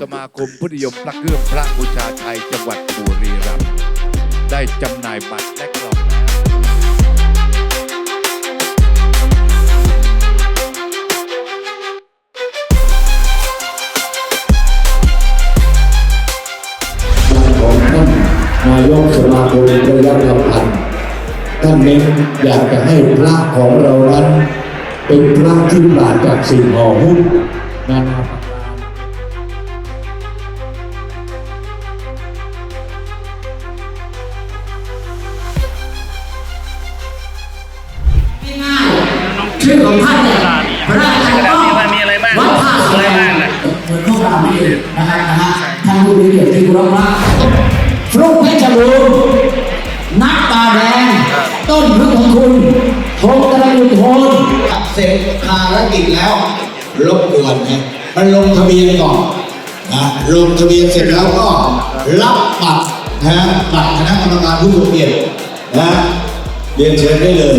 สมาคมพุทธนิยมพระเครื่องพระบูชาไทยจังหวัดบุรีรัมย์ได้จำหน่ายบัตรและกล่องแล้วของท่านนายกสมาคมระยะลำพันธ์ท่านเน้นอยากจะให้พระของเรานั้น เป็นพระที่ปราศจากสิ่งห่อหุ้มนานา พระราชาก็มีอะไรบ้างวัดท่าสอะไรบ้างเหมือนพวกเรานี่เองนะครับนะฮะท่านผู้มีเกียรติที่เคารพรักฟลุกเพชรบูรณ์นักตาแดง ต้นพึ่งของคุณทงตะลุนโทนเสร็จภารกิจแล้วรบกวนนะมันลงทะเบียนก่อนนะลงทะเบียนเสร็จแล้วก็รับบัตรนะบัตรคณะกรรมการผู้ทรงเกียรตินะเรียนเชิญได้เลย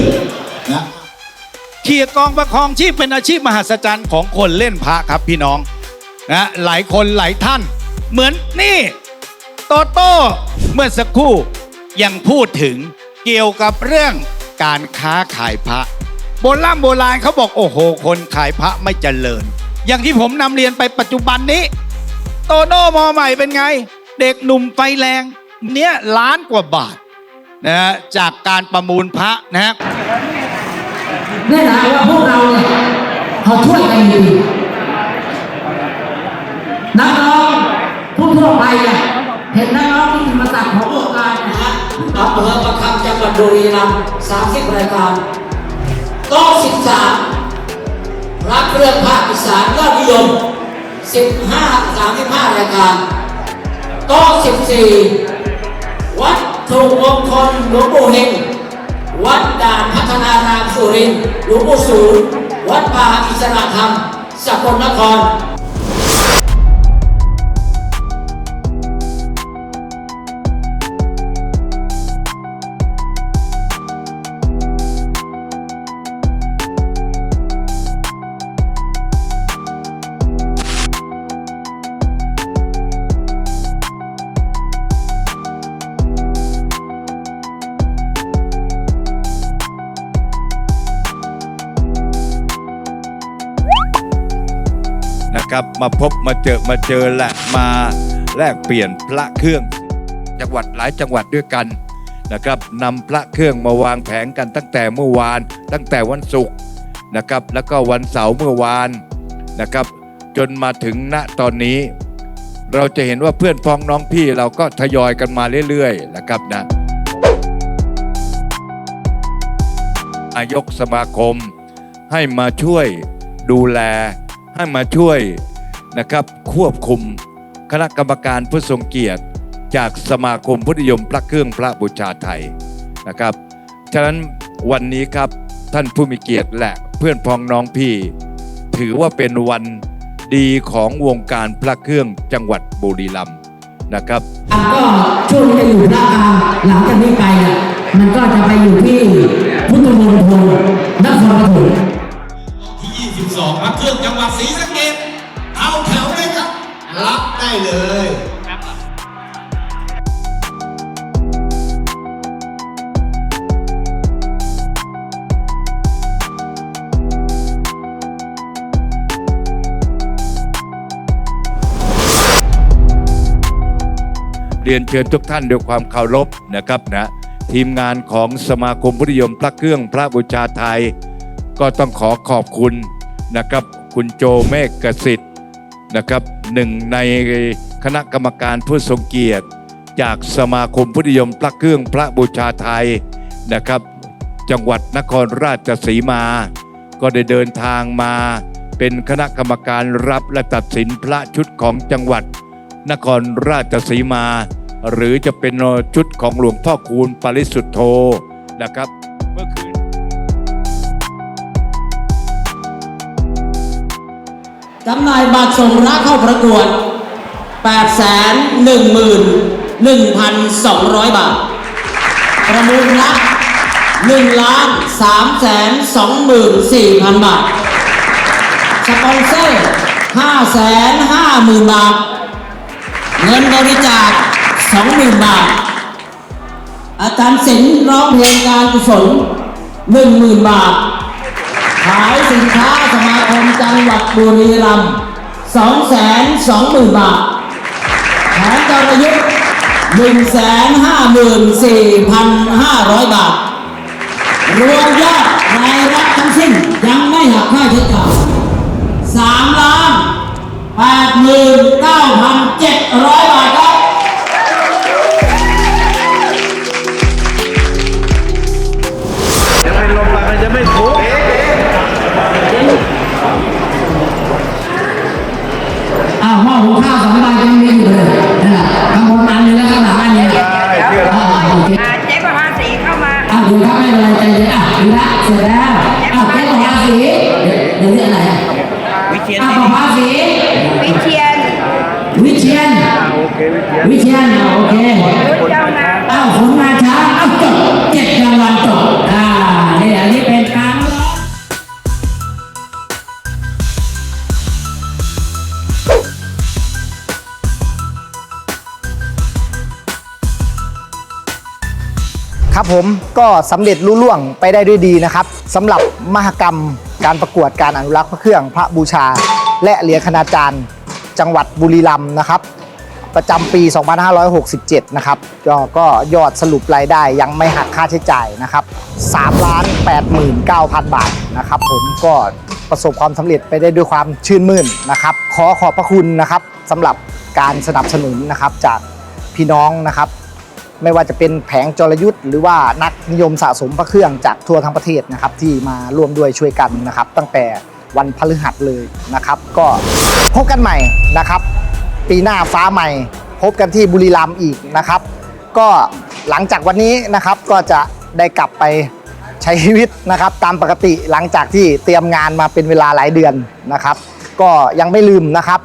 เขี่ยกองประคองชีพเป็นอาชีพมหัศจรรย์ของคนเล่นพระครับพี่น้องนะหลายคนหลายท่าน เหมือนนี่โตโต้เมื่อสักครู่ยังพูดถึงเกี่ยวกับเรื่องการค้าขายพระโบราณโบราณเขาบอกโอ้โห คนขายพระไม่เจริญ อย่างที่ผมนำเรียนไปปัจจุบันนี้ โตโน่มอใหม่เป็นไง เด็กหนุ่มไฟแรง เนี่ยล้านกว่าบาทนะฮะจากการประมูลพระนะ ฮะเนี่ยนว่าพวกเราเนี่ยเขาช่วยกันดีนักร้องผู้ทั่วไปเนี่ยเห็นนักร้องที่มาสั่งของโอการนะฮะอำเภอประคำจังหวัดบุรีรัมย์สามสิบรายการก็สิบสามรับเรื่องภาคอีสานยอดนิยมสิบห้าสามสิบห้ารายการก็สิบสี่วัดถูกมงคลหลวงปู่เฮง วัดด่านพัฒนารามสุรินทร์หลวงปู่สูงวัดป่าอิสระธรรมสกลนคร นะครับ มาพบมาเจอมาเจอและมาแลกเปลี่ยนพระเครื่อง จังหวัดหลายจังหวัดด้วยกันนะครับนำพระเครื่องมาวางแผงกันตั้งแต่เมื่อวาน ตั้งแต่วันศุกร์นะครับ แล้วก็วันเสาร์เมื่อวานนะครับ จนมาถึงณตอนนี้ เราจะเห็นว่าเพื่อนพ้องน้องพี่เราก็ทยอยกันมาเรื่อยๆนะครับนะนายกสมาคมให้มาช่วยดูแล ให้มาช่วยนะครับควบคุมคณะกรรมการผู้ทรงเกียรติ จากสมาคมพุทธนิยมพระเครื่องพระบูชาไทยนะครับ ฉะนั้นวันนี้ครับท่านผู้มีเกียรติและเพื่อนพ้องน้องพี่ ถือว่าเป็นวันดีของวงการพระเครื่องจังหวัดบุรีรัมย์นะครับก็ช่วงที่จะอยู่พระอาหลังจากนี้ไป มันก็จะไปอยู่ที่พุทธมณฑลนครปฐม 22พระเครื่องจังหวัดศรีสะเกษเอาแถวเลยครับ รับได้เลยเรียนเชิญทุกท่านด้วยความเคารพนะครับนะทีมงานของสมาคมพุทธนิยมพระเครื่องพระบูชาไทย ก็ต้องขอขอบคุณ นะครับคุณโจเมฆกสิทธิ์นะครับหนึ่งในคณะกรรมการผู้ทรงเกียรติ จากสมาคมพุทธนิยมพระเครื่องพระบูชาไทยนะครับ จังหวัดนครราชสีมา ก็ได้เดินทางมาเป็นคณะกรรมการรับและตัดสินพระชุดของจังหวัด นครราชสีมา หรือจะเป็นชุดของหลวงพ่อคูณปริสุทธโธนะครับ จำหน่ายบัตรส่งพระเข้าประกวด 8 1 1 200 บาท ประมูลพระ1ล้าน3แสน24,000บาท สปอนเซอร์5แสน50,000บาท เงินบริจาคสองหมื่นบาท อาจารย์ศิลป์ร้องเพลงการกุศลหนึ่งหมื่นบาท ขายสินค้าสมาคมจังหวัดบุรีรัมย์สองแสนสองหมื่นบาท แผนกลยุทธ์หนึ่งแสนห้าหมื่นสี่พันห้าร้อยบาท รวมยอดรายรับทั้งสิ้นยังไม่หักค่าใช้จ่ายสามล้านแปดหมื่นเก้าพันเจ็ดร้อย ก็สำเร็จลุล่วงไปได้ด้วยดีนะครับสำหรับมหกรรมการประกวดการอนุรักษ์พระเครื่องพระบูชา และเหรียญคณาจารย์ จังหวัดบุรีรัมย์นะครับ ประจำปี 2567 นะครับก็ก็ยอดสรุปรายได้ยังไม่หักค่าใช้จ่ายนะครับ3ล้าน89,000 บาทนะครับผมก็ประสบความสำเร็จไปได้ด้วยความชื่นมื่นนะครับ ขอขอบพระคุณนะครับสำหรับการสนับสนุนนะครับจากพี่น้องนะครับ ไม่ว่าจะเป็นแผงจรยุทธ์หรือว่านักนิยมสะสมพระเครื่องจากทั่วทั้งประเทศนะครับ ที่มาร่วมด้วยช่วยกันนะครับ ตั้งแต่วันพฤหัสเลยนะครับ ก็พบกันใหม่นะครับ ปีหน้าฟ้าใหม่ พบกันที่บุรีรัมย์อีกนะครับ ก็หลังจากวันนี้นะครับก็จะได้กลับไปใช้ชีวิตนะครับ ตามปกติหลังจากที่เตรียมงานมาเป็นเวลาหลายเดือนนะครับ ก็ยังไม่ลืมนะครับ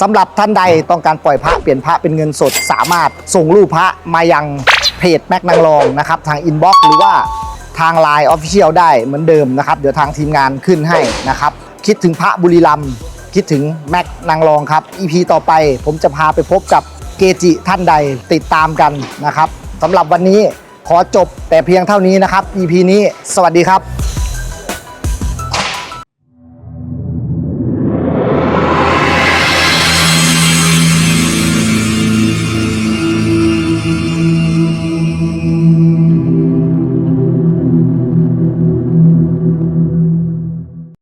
สำหรับท่านใดต้องการปล่อยพระเปลี่ยนพระเป็นเงินสด สามารถส่งรูปพระมายังเพจแม็กนางรองนะครับทางอินบ็อกซ์หรือว่าทาง Line Official ได้เหมือนเดิมนะครับ เดี๋ยวทางทีมงานขึ้นให้นะครับ คิดถึงพระบุรีรัมย์คิดถึงแม็กนางรองครับ EP ต่อไปผมจะพาไปพบกับเกจิท่านใดติดตามกันนะครับสำหรับวันนี้ขอจบแต่เพียงเท่านี้นะครับ EP นี้สวัสดีครับ